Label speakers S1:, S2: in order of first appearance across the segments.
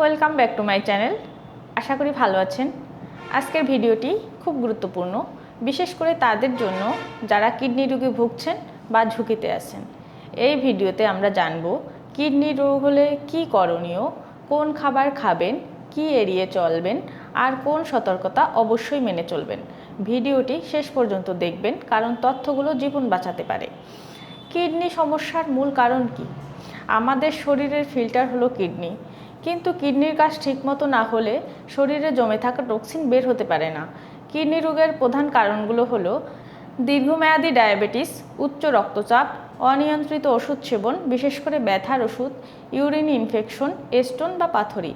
S1: Welcome back to my channel. আশা করি ভালো আছেন। আজকের ভিডিওটি খুব গুরুত্বপূর্ণ, বিশেষ করে তাদের জন্য যারা কিডনি রোগে ভুগছেন বা ঝুঁকিতে আছেন। এই ভিডিওতে আমরা জানব, কিডনি রোগ হলে কি করণীয়, কোন খাবার খাবেন, কি এড়িয়ে চলবেন, আর কোন সতর্কতা অবশ্যই মেনে চলবেন। ভিডিওটি শেষ পর্যন্ত দেখবেন, কারণ তথ্যগুলো জীবন বাঁচাতে পারে। কিডনি সমস্যার মূল কারণ কি? আমাদের শরীরের ফিল্টার হলো কিডনি। কিন্তু কিডনির কাজ ঠিকমতো না হলে শরীরে জমে থাকা টক্সিন বের হতে পারে না। কিডনি রোগের প্রধান কারণগুলো হলো দীর্ঘমেয়াদী ডায়াবেটিস, উচ্চ রক্তচাপ, অনিয়ন্ত্রিত ওষুধ সেবন, বিশেষ করে ব্যথার ওষুধ, ইউরিন ইনফেকশন স্টোন বা পাথরি।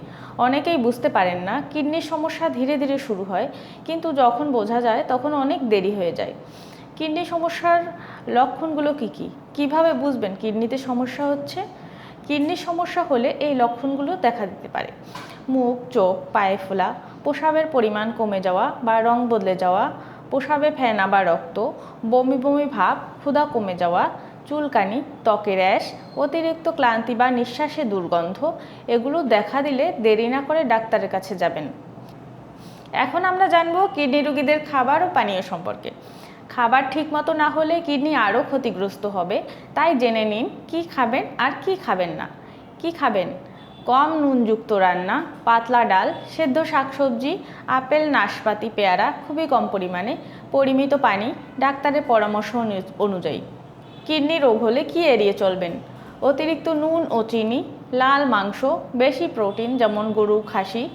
S1: অনেকেই বুঝতে পারেন না, কিডনির সমস্যা ধীরে ধীরে শুরু হয়, কিন্তু যখন বোঝা যায় তখন অনেক দেরি হয়ে যায়। কিডনি সমস্যার লক্ষণগুলো কি কি? কীভাবে বুঝবেন কিডনিতে সমস্যা হচ্ছে? কিডনির সমস্যা হলে এই লক্ষণগুলো দেখা দিতে পারে। মুখ, চোখ, পায়ে ফোলা প্রসাবের পরিমাণ কমে যাওয়া বা রং বদলে যাওয়া প্রসাবে ফেনা বা রক্ত, বমি বমি ভাব, ক্ষুধা কমে যাওয়া, চুলকানি ত্বকের অ্যাশ অতিরিক্ত ক্লান্তি বা নিঃশ্বাসে দুর্গন্ধ, এগুলো দেখা দিলে দেরি না করে ডাক্তারের কাছে যাবেন। এখন আমরা জানব কিডনি রোগীদের খাবার ও পানীয় সম্পর্কে। খাবার ঠিকমতো না হলে কিডনি আরও ক্ষতিগ্রস্ত হবে। তাই জেনে নিন, কি খাবেন আর কি খাবেন না। কি খাবেন? কম নুনযুক্ত রান্না, পাতলা ডাল, সেদ্ধ শাকসবজি, আপেল, নাশপাতি, পেয়ারা, খুবই কম পরিমাণে, পরিমিত পানি, ডাক্তারের পরামর্শ অনু- অনুযায়ী। কিডনি রোগ হলে কি এড়িয়ে চলবেন? অতিরিক্ত নুন ও চিনি, লাল মাংস, বেশি প্রোটিন যেমন গরু, খাসি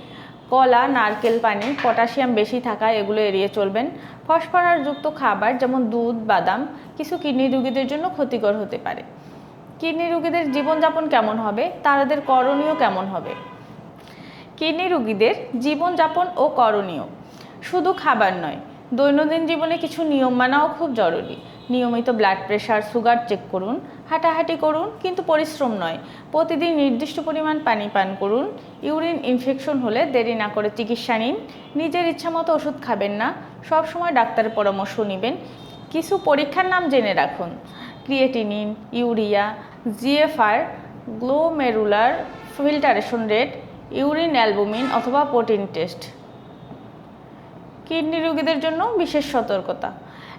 S1: কলা, নারকেল, পানি, পটাশিয়াম বেশি থাকা এগুলো এড়িয়ে চলবেন। ফসফরাসযুক্ত খাবার যেমন দুধ, বাদাম কিছু কিডনি রোগীদের জন্য ক্ষতিকর হতে পারে। কিডনি রোগীদের জীবনযাপন কেমন হবে? তাদের করণীয় কেমন হবে? কিডনি রোগীদের জীবনযাপন ও করণীয়। শুধু খাবার নয়, দৈনন্দিন জীবনে কিছু নিয়ম মানাও খুব জরুরি। নিয়মিত ব্লাড প্রেশার সুগার চেক করুন হাঁটাহাঁটি করুন, কিন্তু পরিশ্রম নয়। প্রতিদিন নির্দিষ্ট পরিমাণ পানি পান করুন। ইউরিন ইনফেকশন হলে দেরি না করে চিকিৎসা নিন। নিজের ইচ্ছামতো ওষুধ খাবেন না। সবসময় ডাক্তারের পরামর্শ নেবেন। কিছু পরীক্ষার নাম জেনে রাখুন। Creatinine, urea, GFR glomerular filtration rate urine albumin অথবা প্রোটিন টেস্ট। কিডনি রোগীদের জন্য বিশেষ সতর্কতা।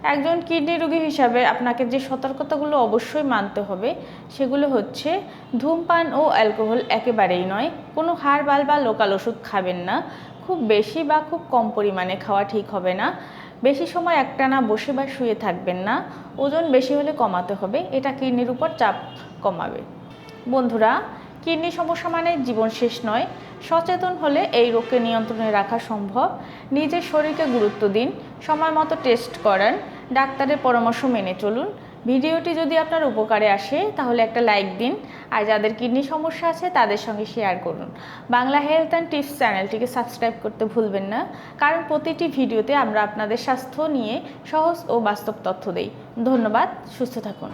S1: একজন কিডনি রোগী হিসাবে আপনাকে যে সতর্কতাগুলো অবশ্যই মানতে হবে, সেগুলো হচ্ছে ধূমপান ও অ্যালকোহল একেবারেই নয়। কোনো হারবাল বা লোকাল ওষুধ খাবেন না। খুব বেশি বা খুব কম পরিমাণে খাওয়া ঠিক হবে না। বেশি সময় একটানা বসে বা শুয়ে থাকবেন না। ওজন বেশি হলে কমাতে হবে। এটা কিডনির উপর চাপ কমাবে। বন্ধুরা কিডনি সমস্যা মানে জীবন শেষ নয়। সচেতন হলে এই রোগকে নিয়ন্ত্রণে রাখা সম্ভব। নিজের শরীরকে গুরুত্ব দিন, সময় মতো টেস্ট করান, ডাক্তারের পরামর্শ মেনে চলুন। ভিডিওটি যদি আপনার উপকারে আসে, তাহলে একটা লাইক দিন। আর যাদের কিডনি সমস্যা আছে, তাদের সঙ্গে শেয়ার করুন। বাংলা হেলথ অ্যান্ড টিপস চ্যানেলটিকে সাবস্ক্রাইব করতে ভুলবেন না। কারণ প্রতিটি ভিডিওতে আমরা আপনাদের স্বাস্থ্য নিয়ে সহজ ও বাস্তব তথ্য দেই। ধন্যবাদ, সুস্থ থাকুন।